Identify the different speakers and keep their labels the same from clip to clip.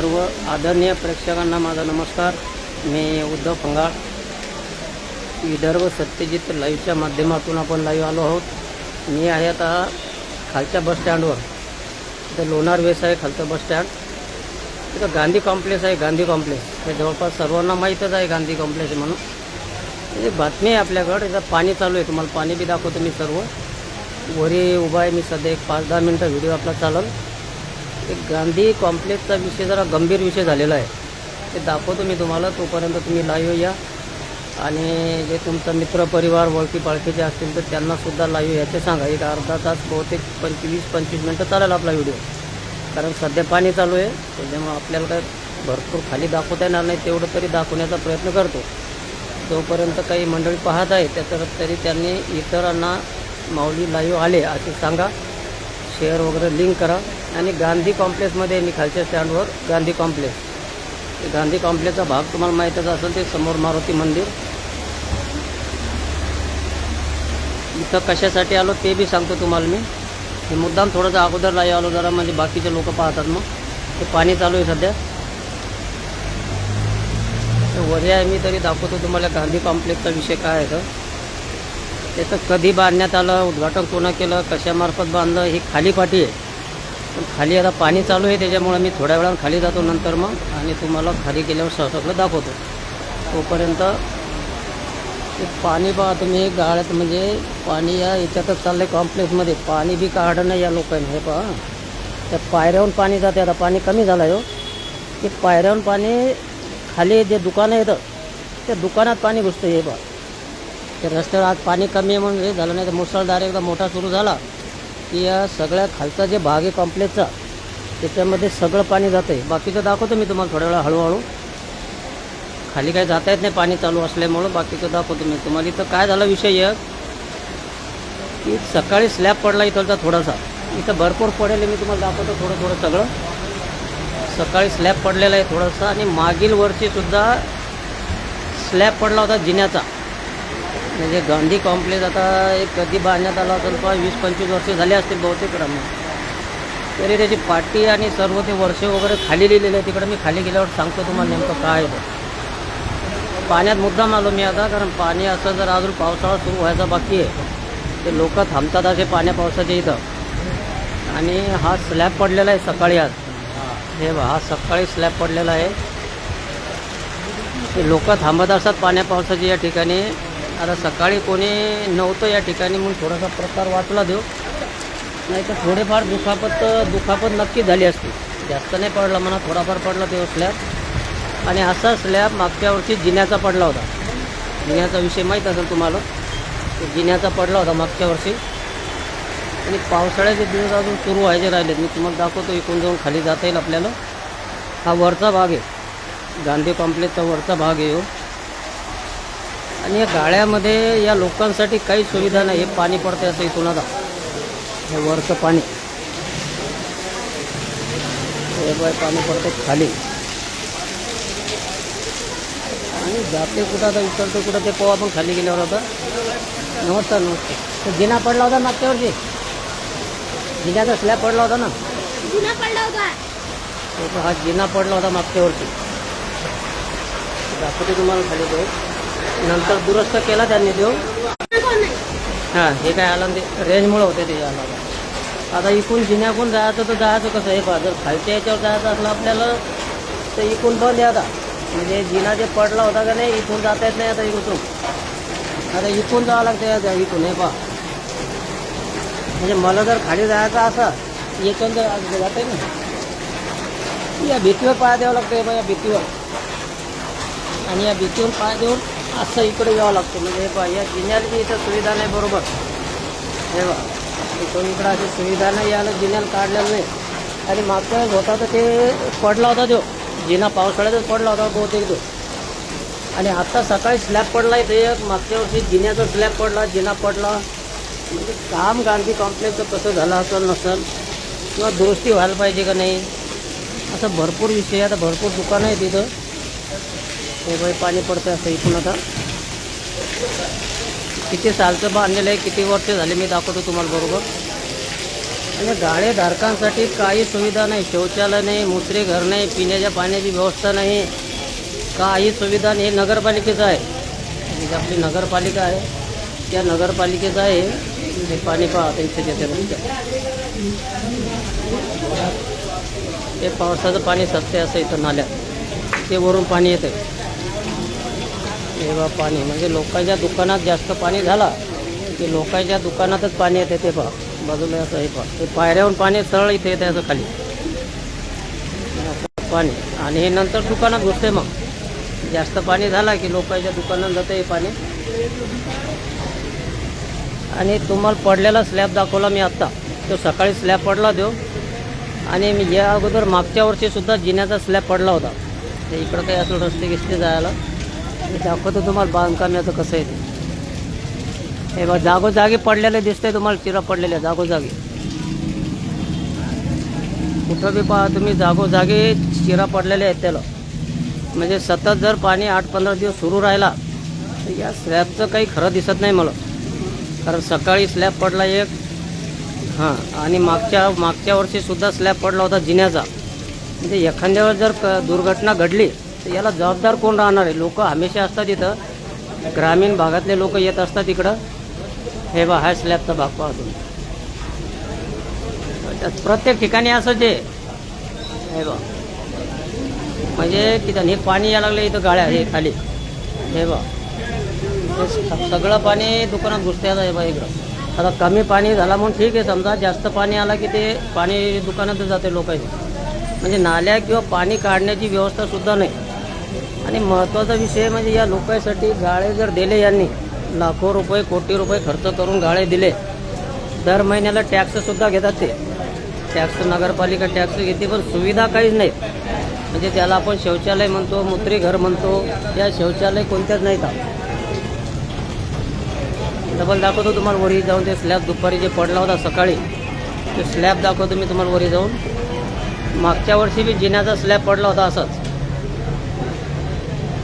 Speaker 1: सर्व आदरणीय प्रेक्षकांना माझा नमस्कार. मी उद्धव फंगाळ विदर्भ सत्यजित लाईव्हच्या माध्यमातून आपण लाईव्ह आलो आहोत. मी आहे आता खालच्या बसस्टँडवर इथं लोणार वेस आहे खालचं बसस्टँड तिथं गांधी कॉम्प्लेक्स आहे गांधी कॉम्प्लेक्स हे जवळपास सर्वांना माहीतच आहे गांधी कॉम्प्लेक्स म्हणून. म्हणजे बातमी आहे आपल्याकडं इथं पाणी चालू आहे. तुम्हाला पाणी बी दाखवतो मी सर्व. वरी उभा आहे मी सध्या एक पाच दहा मिनटं व्हिडिओ आपला चालेल. ते गांधी कॉम्प्लेक्सचा विषय जरा गंभीर विषय झालेला आहे. ते दाखवतो मी तुम्हाला तोपर्यंत तुम्ही लाईव्ह या. आणि जे तुमचा मित्रपरिवार ओळखी पाळखीचे असतील तर त्यांनासुद्धा लाईव्ह याचे सांगा. एक अर्धा तास बहुतेक पंचवीस पंचवीस मिनटं चालेल आपला व्हिडिओ कारण सध्या पाणी चालू आहे त्याच्यामुळं आपल्याला काय भरपूर खाली दाखवता येणार नाही तेवढं तरी दाखवण्याचा प्रयत्न करतो. जोपर्यंत काही मंडळी पाहत आहे त्याच्यात तरी त्यांनी इतरांना माऊली लाईव्ह आले असे सांगा. शेअर वगैरे लिंक करा आणि गांधी कॉम्प्लेक्समध्ये मी खालच्या स्टँडवर गांधी कॉम्प्लेक्स गांधी कॉम्प्लेक्सचा भाग तुम्हाला माहीतच असेल ते समोर मारुती मंदिर. इथं कशासाठी आलो ते बी सांगतो तुम्हाला मी. हे मुद्दाम थोडंसं अगोदर नाही आलो जरा म्हणजे बाकीचे लोक पाहतात मग. ते पाणी चालू आहे सध्या. तर वरे आहे मी तरी दाखवतो तुम्हाला गांधी कॉम्प्लेक्सचा विषय काय आहे तर त्याचं कधी बांधण्यात आलं उद्घाटन कोणं केलं कशामार्फत बांधलं ही खाली पाठी आहे. पण खाली आता पाणी चालू आहे त्याच्यामुळे मी थोड्या वेळानं खाली जातो नंतर मग आणि तुम्हाला खाली गेल्यावर सहसकलं सगळं दाखवतो. तोपर्यंत ते पाणी पहा तुम्ही गाळ्यात म्हणजे पाणी या याच्यातच चाललं आहे कॉम्प्लेक्समध्ये. पाणी बी काढणं नाही या लोकांनी हे पहा. त्या पायऱ्याहून पाणी जाते आता पाणी कमी झालं आहे हो. ते पायऱ्याहून पाणी खाली जे दुकानं येतं त्या दुकानात पाणी घुसतं हे पहा. ते रस्त्यावर आज पाणी कमी आहे म्हणून हे झालं नाही तर मुसळधार एकदा मोठा सुरू झाला की या सगळ्या खालचा जे भाग आहे कॉम्प्लेक्सचा त्याच्यामध्ये सगळं पाणी जातं आहे बाकीचं दाखवतो मी तुम्हाला थोड्या वेळा हळूहळू. खाली काही जाता येत नाही पाणी चालू असल्यामुळं बाकीचं दाखवतो मी तुम्हाला. इथं काय झाला विषय एक की सकाळी स्लॅब पडला इथलचा थोडासा. इथं भरपूर पडेल मी तुम्हाला दाखवतो थोडं थोडं सगळं. सकाळी स्लॅब पडलेला आहे थोडासा आणि मागील वर्षीसुद्धा स्लॅब पडला होता जिन्याचा. म्हणजे गांधी कॉम्प्लेक्स आता एक कधी बांधण्यात आला असेल पहा वीस पंचवीस वर्ष झाले असतील बहुतेक रम्य तरी त्याची पाटी आणि सर्व ते वर्ष वगैरे खाली लिहिलेले आहे तिकडे मी खाली गेल्यावर सांगतो तुम्हाला नेमकं काय आहे. पाण्यात मुद्दाम आलो मी आता कारण पाणी असं जर अजून पावसाळा सुरू व्हायचा बाकी आहे ते लोक थांबतात असे पाण्या पावसाच्या इथं. आणि हा स्लॅब पडलेला आहे सकाळी आज. हे बघा हा सकाळी स्लॅब पडलेला आहे. ते लोक थांबत असतात पाण्या पावसाची या ठिकाणी. आता सकाळी कोणी नव्हतं या ठिकाणी म्हणून थोडासा प्रकार वाचला देऊ. नाही तर थोडेफार दुखापत दुखापत नक्की झाली असती. जास्त नाही पडला म्हणा थोडाफार पडला तो स्लॅब आणि असा स्लॅब मागच्या वर्षी जिन्याचा पडला होता. जिन्याचा विषय माहीत असेल तुम्हाला. जिन्याचा पडला होता मागच्या वर्षी. आणि पावसाळ्याचे दिवस अजून सुरू व्हायचे राहिलेत. मी तुम्हाला दाखवतो इकडून जाऊन खाली जाता येईल आपल्याला. हा वरचा भाग आहे. गांधी कॉम्प्लेक्सचा वरचा भाग आहे हो. आणि या गाळ्यामध्ये या लोकांसाठी काही सुविधा नाही. हे पाणी पडते असं इथून आता. हे वरचं पाणी. हे बाय पाणी पडते खाली. आणि जाते कुठं आता विचारतो कुठं ते पोहा पण खाली गेल्यावर आता. नमस्कार नमस्कार. तो जिना पडला होता मागच्या वर्षी जिन्याचा स्लॅब पडला होता ना?
Speaker 2: होता.
Speaker 1: हा जिना पडला होता मागच्या वर्षी दाखवते तुम्हाला खाली तो. नंतर दुरुस्त केला त्यांनी
Speaker 2: देऊ हा
Speaker 1: हां हे काय आलं ते रेंजमुळं होते ते आला. आता इकून जिन्याकून जायचं तर जायचं कसं? हे पहा जर खालच्या याच्यावर जायचं असलं आपल्याला तर इकून बंद द्या आता. म्हणजे जिना जे पडला होता का नाही इथून जाता येत नाही आता इकडून. आता इकून जावं लागतं इकून हे पहा. म्हणजे मला जर खाली जायचं असं याच्यावर जर जात आहे ना. या भीतीवर पाय द्यावं लागतं या भीतीवर. आणि या भीतीवर पाय देऊन असं इकडे यावं लागतं. म्हणजे हे या जिन्याला बी इथं सुविधा नाही बरोबर. हे बा इथून इकडं अशी सुविधा नाही यानं जिन्याला काढलेलं नाही. आणि मागच्या वेळेस होता तर ते पडला होता तो. जिना पावसाळ्यातच पडला होता बहुतेक तो. आणि आत्ता सकाळी स्लॅब पडला आहे ते एक मागच्या वर्षी जिन्याचा स्लॅब पडला जिना पडला. म्हणजे काम गांधी कॉम्प्लेक्सचं कसं झालं असेल नसेल. किंवा दुरुस्ती व्हायला पाहिजे का नाही? असं भरपूर विषय आहे. आता भरपूर दुकानं आहे तिथं हे बाई पाणी पडतं असं इथून आता. किती सालचं बांधलेलं आहे किती वर्ष झाले मी दाखवतो तुम्हाला बरोबर. आणि गाळेधारकांसाठी काही सुविधा नाही शौचालय नाही मुसरे घर नाही पिण्याच्या पाण्याची व्यवस्था नाही. काही सुविधा नाही हे नगरपालिकेचं आहे. जी आपली नगरपालिका आहे त्या नगरपालिकेचं आहे. हे पाणी पाहता इथे त्याच्या ते पावसाचं पाणी सत्य असं इथं नाल्यात ते वरून पाणी येतं तेव्हा पाणी. म्हणजे लोकांच्या दुकानात जास्त पाणी झाला की लोकांच्या दुकानातच पाणी येते ते पहा. बाजूला असं हे पहा. ते पायऱ्याहून पाणी सरळ इथे येते असं खाली. पाणी. आणि हे नंतर दुकानात घुसते मग. जास्त पाणी झाला की लोकांच्या दुकानात जातं हे पाणी. आणि तुम्हाला पडलेला स्लॅब दाखवला मी आत्ता. तो सकाळी स्लॅब पडला देऊ आणि मी या अगोदर मागच्या वर्षीसुद्धा जिन्याचा स्लॅब पडला होता. ते इकडं काही असं रस्ते गिस्ते जायला. मी दाखवतो तुम्हाला बांधकाम याचं कसं आहे ते. हे बघा जागोजागी पडलेले दिसते तुम्हाला चिरा पडलेल्या जागोजागी. कुठं बी पहा तुम्ही जागोजागी चिरा पडलेले आहेत त्याला. म्हणजे सतत जर पाणी आठ पंधरा दिवस सुरू राहिला तर या स्लॅबचं काही खरं दिसत नाही मला. कारण सकाळी स्लॅब पडला एक हां आणि मागच्या मागच्या वर्षीसुद्धा स्लॅब पडला होता जिन्याचा. म्हणजे एखाद्या वेळेस जर क- दुर्घटना घडली तर याला जबाबदार कोण राहणार आहे? लोक हमेशा असतात इथं. ग्रामीण भागातले लोक येत असतात इकडं. हे बा हा स्लॅबचा भाग पाहतो प्रत्येक ठिकाणी असं जे हे बा म्हणजे तिथं हे पाणी यायला लागलं इथं गाड्या हे खाली. हे बा सगळं पाणी दुकानात घुसते आता हे बा इकडं. आता कमी पाणी झाला म्हणून ठीक आहे समजा जास्त पाणी आला की ते पाणी दुकानातच जाते लोकांची म्हणजे नाल्या किंवा पाणी काढण्याची व्यवस्था सुद्धा नाही. आणि महत्त्वाचा विषय म्हणजे या लोकांसाठी गाळे जर दिले यांनी लाखो रुपये कोटी रुपये खर्च करून गाळे दिले दर महिन्याला टॅक्ससुद्धा घेतात ते. टॅक्स नगरपालिका टॅक्स घेते पण सुविधा काहीच नाही. म्हणजे त्याला आपण शौचालय म्हणतो मुत्री घर म्हणतो या शौचालय कोणत्याच नाहीत. डबल दाखवतो तुम्हाला वरी जाऊन ते स्लॅब दुपारी जे पडला होता सकाळी ते स्लॅब दाखवतो मी तुम्हाला वरी जाऊन. मागच्या वर्षी बी जिन्याचा स्लॅब पडला होता असाच.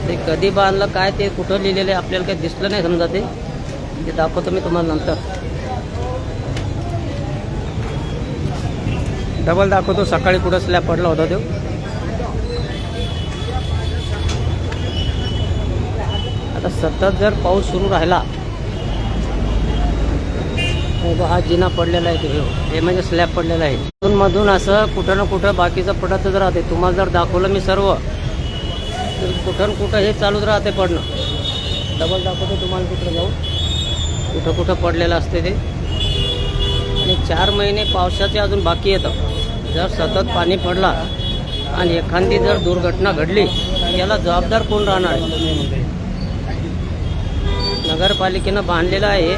Speaker 1: ते कधी बांधलं काय ते कुठं लिहिलेलं आहे आपल्याला काही दिसलं नाही समजा ते. ते दाखवतो मी तुम्हाला नंतर. डबल दाखवतो सकाळी कुठं स्लॅब पडला होता तो. आता सतत जर पाऊस सुरू राहिला हा जिना पडलेला आहे तो. हे. म्हणजे स्लॅब पडलेला आहे. मधून मधून असं कुठं ना कुठं बाकीचं पडतच राहते. तुम्हाला जर दाखवलं मी सर्व कुठं कुठं हे चालूच राहते पडणं. डबल दाखवतो तुम्हाला कुठं जाऊ कुठं कुठं पडलेलं असते ते. आणि चार महिने पावसाचे अजून बाकी येतं. जर सतत पाणी पडला आणि एखादी जर दुर्घटना घडली याला जबाबदार कोण राहणार आहे? नगरपालिकेनं बांधलेलं आहे.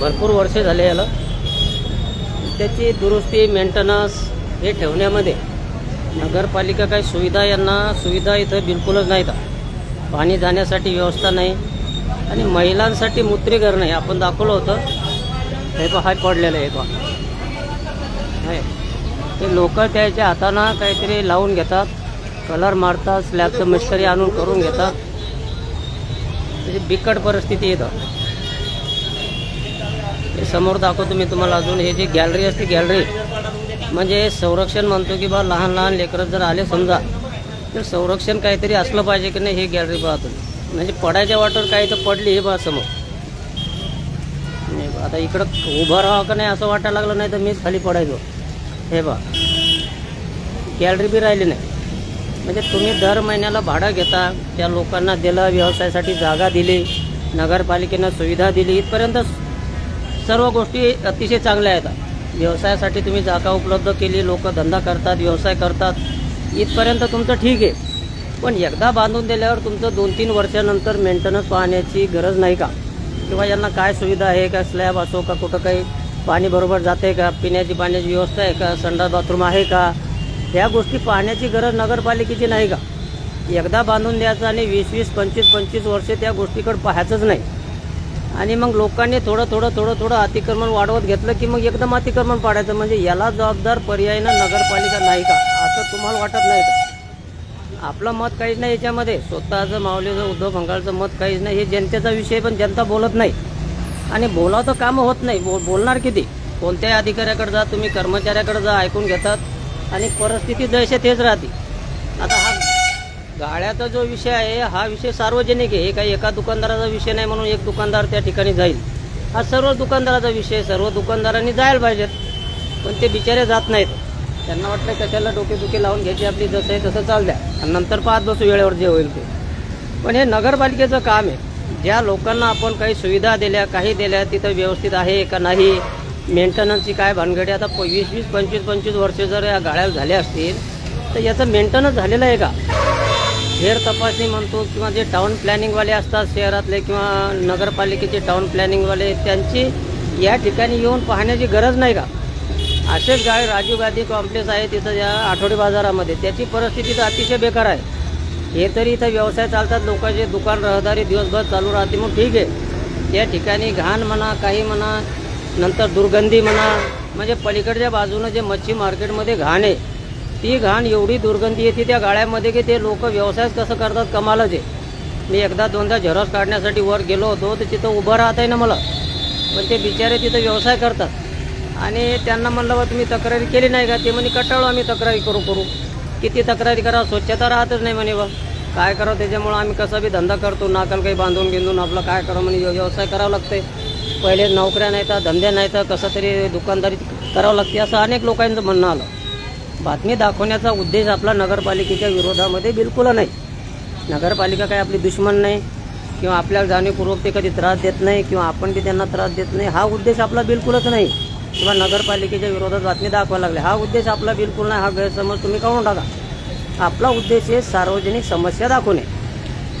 Speaker 1: भरपूर वर्षे झाले याला. त्याची दुरुस्ती मेंटेनन्स हे ठेवण्यामध्ये नगरपालिका काही सुविधा यांना सुविधा इथं बिलकुलच नाहीत. पाणी जाण्यासाठी व्यवस्था नाही. आणि महिलांसाठी मूत्रीघर नाही आपण दाखवलं होतं. हे पहा हाय पडलेलं आहे हे ते लोक त्याच्या हाताना काहीतरी लावून घेतात. कलर मारतात स्लॅबचं मिस्टरी आणून करून घेतात. त्याची बिकट परिस्थिती येतं हे समोर दाखवतो मी तुम्हाला अजून. हे जी गॅलरी असते गॅलरी म्हणजे संरक्षण म्हणतो की बा लहान लहान लेकरं जर आले समजा तर संरक्षण काहीतरी असलं पाहिजे की नाही हे गॅलरी पाहतो म्हणजे पडायच्या वाटेवर काही तर पडली हे बा समोर. नाही बा, आता इकडं उभं राहावं का नाही असं वाटायला लागलं नाही तर मीच खाली पडायचो. हे बा गॅलरी बी राहिली नाही. म्हणजे तुम्ही दर महिन्याला भाडं घेता त्या लोकांना दिलं व्यवसायासाठी जागा दिली नगरपालिकेनं सुविधा दिली इथपर्यंत सर्व गोष्टी अतिशय चांगल्या आहेत व्यवसायासाठी तुम्ही जागा उपलब्ध केली लोक धंदा करतात व्यवसाय करतात इथपर्यंत तुमचं ठीक आहे. पण एकदा बांधून दिल्यावर तुमचं दोन तीन वर्षानंतर मेंटेनन्स पाहण्याची गरज नाही का? किंवा यांना काय सुविधा आहे? का स्लॅब असो का कुठं काही पाणी बरोबर जाते का? पिण्याची पाण्याची व्यवस्था आहे का? संडास बाथरूम आहे का? ह्या गोष्टी पाहण्याची गरज नगरपालिकेची नाही का? एकदा बांधून द्यायचं आणि वीस वीस पंचवीस पंचवीस वर्षे त्या गोष्टीकडे पाहायचंच नाही. आणि मग लोकांनी थोडं थोडं थोडं थोडं अतिक्रमण वाढवत घेतलं की मग एकदम अतिक्रमण पाडायचं. म्हणजे याला जबाबदार पर्यायनं नगरपालिका नाही का? असं तुम्हाला वाटत नाही का? आपलं मत काहीच नाही याच्यामध्ये. स्वतःचं माऊलीचं उद्धव भंगाळचं मत काहीच नाही. हे जनतेचा विषय पण जनता बोलत नाही. आणि बोलावं तर कामं होत नाही. बो बोलणार किती? कोणत्याही अधिकाऱ्याकडे जा तुम्ही कर्मचाऱ्याकडे जा ऐकून घेतात. आणि परिस्थिती जैसे तेच राहते. गाड्याचा जो विषय आहे हा विषय सार्वजनिक आहे. हे काही एका दुकानदाराचा विषय नाही म्हणून एक दुकानदार त्या ठिकाणी जाईल. हा सर्व दुकानदाराचा विषय सर्व दुकानदारांनी जायला पाहिजेत. पण ते बिचारे जात नाहीत. त्यांना वाटतं कशाला डोकेदुखी लावून घ्यायची आपली जसं आहे तसं चाल द्या आणि नंतर पाहत बसू वेळेवर जे होईल ते. पण हे नगरपालिकेचं काम आहे. ज्या लोकांना आपण काही सुविधा दिल्या काही दिल्या तिथं व्यवस्थित आहे का नाही मेंटेनन्सची काय भानगडी आता प- वीस वीस पंचवीस पंचवीस वर्ष जर या गाड्या झाल्या असतील तर याचं मेंटेनन्स झालेलं आहे का? फेर तपासणी म्हणतो किंवा जे टाउन प्लॅनिंगवाले असतात शहरातले किंवा नगरपालिकेचे टाउन प्लॅनिंगवाले त्यांची या ठिकाणी येऊन पाहण्याची गरज नाही का? असेच गाय राजीव गांधी कॉम्प्लेक्स आहे तिथं या आठवडी बाजारामध्ये. त्याची परिस्थिती तर अतिशय बेकार आहे. हे तरी इथं व्यवसाय चालतात लोकांचे दुकान रहदारी दिवसभर चालू राहते मग ठीक आहे. त्या ठिकाणी घाण म्हणा काही म्हणा नंतर दुर्गंधी म्हणा म्हणजे पलीकडच्या बाजूनं जे मच्छी मार्केटमध्ये घाण आहे ती घाण एवढी दुर्गंधी येते त्या गाळ्यामध्ये की ते लोक व्यवसायच कसं करतात कमालच आहे. मी एकदा दोनदा झेरॉक्स काढण्यासाठी वर गेलो होतो तर तिथं उभं राहत आहे ना मला. पण ते बिचारे तिथं व्यवसाय करतात. आणि त्यांना म्हणलं बा तुम्ही तक्रारी केली नाही का? ते म्हणे कटाळू आम्ही तक्रारी करू करू. किती तक्रारी करा स्वच्छता राहतच नाही म्हणे बा. काय करावं त्याच्यामुळं आम्ही कसा बी धंदा करतो नाकाल काही बांधून गिंधून आपलं काय करावं म्हणे व्यवसाय करावं लागते पहिले नोकऱ्या नाही तर धंदे नाही तर कसं तरी दुकानदारी करावं लागते असं अनेक लोकांचं म्हणणं आलं. बातमी दाखवण्याचा उद्देश आपला नगरपालिकेच्या विरोधामध्ये बिलकुल नाही. नगरपालिका काही आपली दुश्मन नाही किंवा आपल्याला जाणीवपूर्वक ते कधी त्रास देत नाही किंवा आपण बी त्यांना त्रास देत नाही हा उद्देश आपला बिलकुलच नाही. किंवा नगरपालिकेच्या विरोधात बातमी दाखवायला लागले हा उद्देश आपला बिलकुल नाही हा गैरसमज तुम्ही काढून टाका. आपला उद्देश आहे सार्वजनिक समस्या दाखवणे.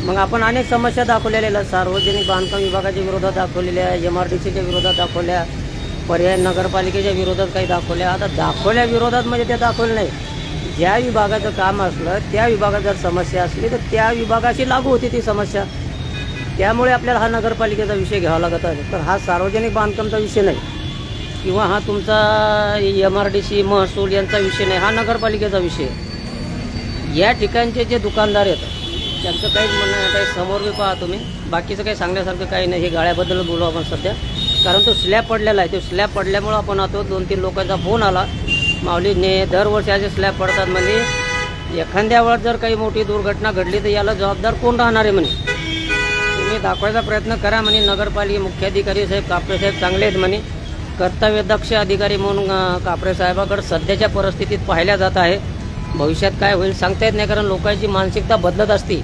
Speaker 1: मग आपण अनेक समस्या दाखवलेल्या सार्वजनिक बांधकाम विभागाच्या विरोधात दाखवलेल्या एम आर डी सीच्या विरोधात दाखवल्या पर्याय नगरपालिकेच्या विरोधात काही दाखवल्या आता दाखवल्या विरोधात म्हणजे ते दाखवलं नाही. ज्या विभागाचं काम असलं त्या विभागात जर समस्या असली तर त्या विभागाशी लागू होती ती समस्या. त्यामुळे आपल्याला हा नगरपालिकेचा विषय घ्यावा लागत आहे. तर हा सार्वजनिक बांधकामचा विषय नाही. किंवा हा तुमचा एम आर डी सी महसूल यांचा विषय नाही. हा नगरपालिकेचा विषय या ठिकाणचे जे दुकानदार आहेत त्यांचं काहीच म्हणणं काही समोर बी पहा तुम्ही. बाकीचं काही सांगण्यासारखं काही नाही. हे गाळ्याबद्दल बोलू आपण सध्या. कारण तो स्लॅब पडलेला आहे. तो स्लॅब पडल्यामुळं आपण आता दोन तीन लोकांचा फोन आला. माऊलीने दरवर्षी असे स्लॅब पडतात म्हणजे एखाद्या वेळात जर काही मोठी दुर्घटना घडली तर याला जबाबदार कोण राहणार आहे म्हणे? तुम्ही दाखवायचा प्रयत्न करा म्हणे. नगरपालिका मुख्याधिकारी साहेब कापरे साहेब चांगले आहेत म्हणे. कर्तव्यदक्ष अधिकारी म्हणून कापरे साहेबाकडे सध्याच्या परिस्थितीत पाहिल्या जात आहे. भविष्यात काय होईल सांगता येत नाही कारण लोकांची मानसिकता बदलत असते.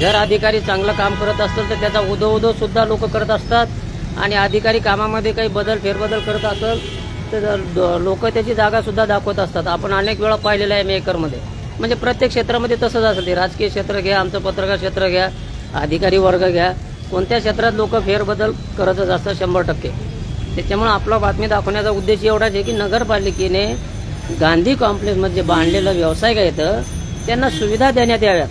Speaker 1: जर अधिकारी चांगलं काम करत असतील तर त्याचा उदो उदो सुद्धा लोक करत असतात. आणि अधिकारी कामामध्ये काही बदल फेरबदल करत असेल तर लोक त्याची जागासुद्धा दाखवत असतात. आपण अनेक वेळा पाहिलेलं आहे मेकरमध्ये. म्हणजे प्रत्येक क्षेत्रामध्ये तसंच असेल ते. राजकीय क्षेत्र घ्या आमचं पत्रकार क्षेत्र घ्या अधिकारी वर्ग घ्या. कोणत्या क्षेत्रात लोक फेरबदल करतच असतात शंभर टक्के. त्याच्यामुळे आपला बातमी दाखवण्याचा उद्देश एवढाच आहे की नगरपालिकेने गांधी कॉम्प्लेक्समध्ये जे बांधलेलं व्यावसायिक आहेत त्यांना सुविधा देण्यात याव्यात.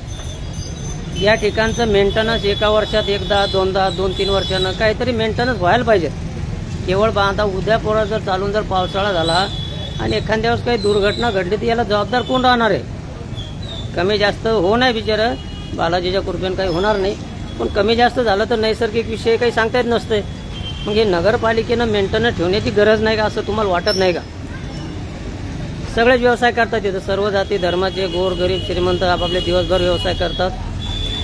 Speaker 1: या ठिकाणचं मेंटेनन्स एका वर्षात एकदा दोनदा दोन तीन वर्षानं काहीतरी मेंटेनन्स व्हायला पाहिजे. केवळ बांधा उद्या पोरा जर चालून जर पावसाळा झाला आणि एखाद्या वेळेस काही दुर्घटना घडली तर याला जबाबदार कोण राहणार आहे? कमी जास्त हो नाही बिचारं. बालाजीच्या कृपेनं काही होणार नाही. पण कमी जास्त झालं तर नैसर्गिक विषय काही सांगता येत नसते. मग हे नगरपालिकेनं मेंटेनन्स ठेवण्याची गरज नाही का असं तुम्हाला वाटत नाही का? सगळेच व्यवसाय करतात तिथं सर्व जाती धर्माचे गोर गरीब श्रीमंत आपापले दिवसभर व्यवसाय करतात.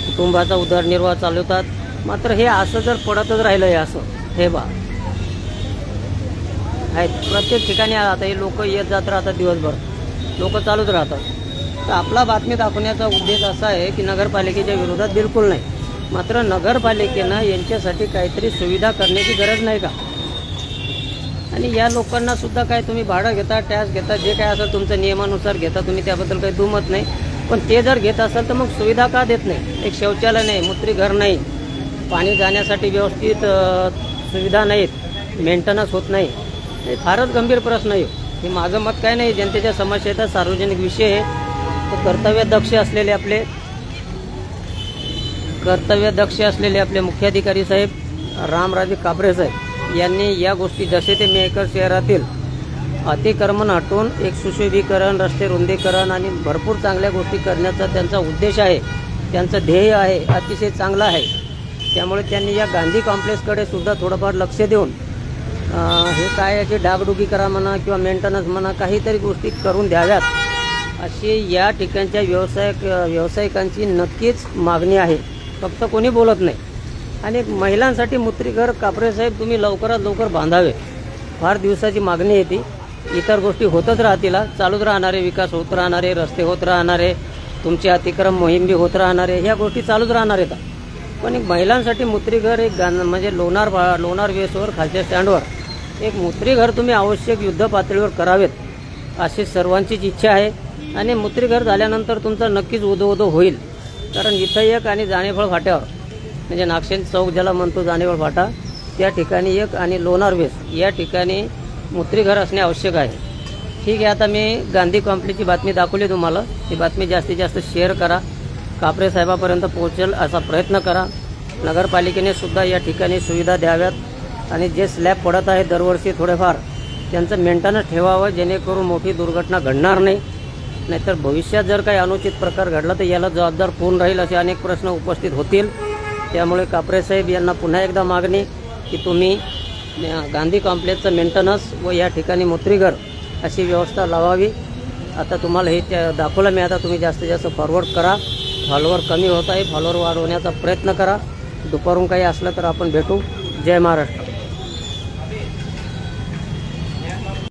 Speaker 1: कुटुंबाचा उदरनिर्वाह चालवतात मात्र हे असं जर पडतच राहिलं हे असं. हे बा आहेत. प्रत्येक ठिकाणी आता हे लोक येत जात राहतात दिवसभर. लोक चालूच राहतात. तर आपला बातमी दाखवण्याचा उद्देश असा आहे की नगरपालिकेच्या विरोधात बिलकुल नाही. मात्र नगरपालिकेनं यांच्यासाठी काहीतरी सुविधा करण्याची गरज नाही का? आणि या लोकांना सुद्धा काय तुम्ही भाडं घेता टॅक्स घेता जे काय असेल तुमच्या नियमानुसार घेता तुम्ही त्याबद्दल काही दुमत नाही. पण ते जर घेत असेल तर मग सुविधा का देत नाही? एक शौचालय नाही मूत्रीघर नाही. पाणी जाण्यासाठी व्यवस्थित सुविधा नाहीत. मेंटेनन्स होत नाही. हे फारच गंभीर प्रश्न आहे. हे माझं मत काय नाही जनतेच्या समस्येचा सार्वजनिक विषय आहे. तर कर्तव्य दक्ष असलेले आपले कर्तव्य दक्ष असलेले आपले मुख्याधिकारी साहेब रामराजे काबरे साहेब यांनी या गोष्टी जसे ते मेकर शहरातील अतिक्रमण हटवून एक सुशोभीकरण रस्ते रुंदीकरण आणि भरपूर चांगल्या गोष्टी करण्याचा त्यांचा उद्देश आहे. त्यांचं ध्येय आहे अतिशय चांगलं आहे. त्यामुळे त्यांनी या गांधी कॉम्प्लेक्सकडे सुद्धा थोडंफार लक्ष देऊन हे काय आहे की डागडुगी करा म्हणा किंवा मेंटेनन्स म्हणा काहीतरी गोष्टी करून द्याव्यात. अशी या ठिकाणच्या व्यवसायक व्यावसायिकांची नक्कीच मागणी आहे. फक्त कोणी बोलत नाही. आणि महिलांसाठी मुत्रीघर कापरे साहेब तुम्ही लवकरात लवकर बांधावे. फार दिवसाची मागणी येते इतर गोष्टी होतच राहतील चालूच राहणारे विकास होत राहणारे रस्ते होत राहणारे तुमचे अतिक्रम मोहीम बी होत राहणारे ह्या गोष्टी चालूच राहणार आहेत पण एक महिलांसाठी मुत्रीघर एक गां म्हणजे लोणार लोणार वेसवर खालच्या स्टँडवर एक मुत्रीघर तुम्ही आवश्यक युद्ध पातळीवर करावेत अशी सर्वांचीच इच्छा आहे. आणि मुत्रीघर झाल्यानंतर तुमचा नक्कीच उदो उदो होईल कारण इथं एक आणि जाणेफळ फाट्यावर म्हणजे नागशेन चौक ज्याला म्हणतो जाणेफळ फाटा त्या ठिकाणी एक आणि लोणार वेस या ठिकाणी मुत्रीघर असणे आवश्यक आहे. ठीक आहे आता मी गांधी कॉम्प्लेक्सची बातमी दाखवली तुम्हाला. ही बातमी जास्तीत जास्त शेअर करा. कापरे साहेबापर्यंत पोहोचेल असा प्रयत्न करा. नगरपालिकेने सुद्धा या ठिकाणी सुविधा द्याव्यात. आणि जे स्लॅब पडत आहे दरवर्षी थोडेफार त्यांचं मेंटेनन्स ठेवावं जेणेकरून मोठी दुर्घटना घडणार नाही. नाहीतर भविष्यात जर काही अनुचित प्रकार घडला तर याला जबाबदार कोण राहील असे अनेक प्रश्न उपस्थित होतील. त्यामुळे कापरे साहेब यांना पुन्हा एकदा मागणी की तुम्ही गांधी कॉम्प्लेक्सचं मेंटेनन्स व या ठिकाणी मुत्रीघर अशी व्यवस्था लावावी. आता तुम्हाला हे त्या दाखवलं मी आता तुम्ही जास्तीत जास्त फॉरवर्ड करा. फॉलोवर कमी होत आहे फॉलोवर वाढवण्याचा प्रयत्न करा. दुपारून काही असलं तर आपण भेटू. जय महाराष्ट्र.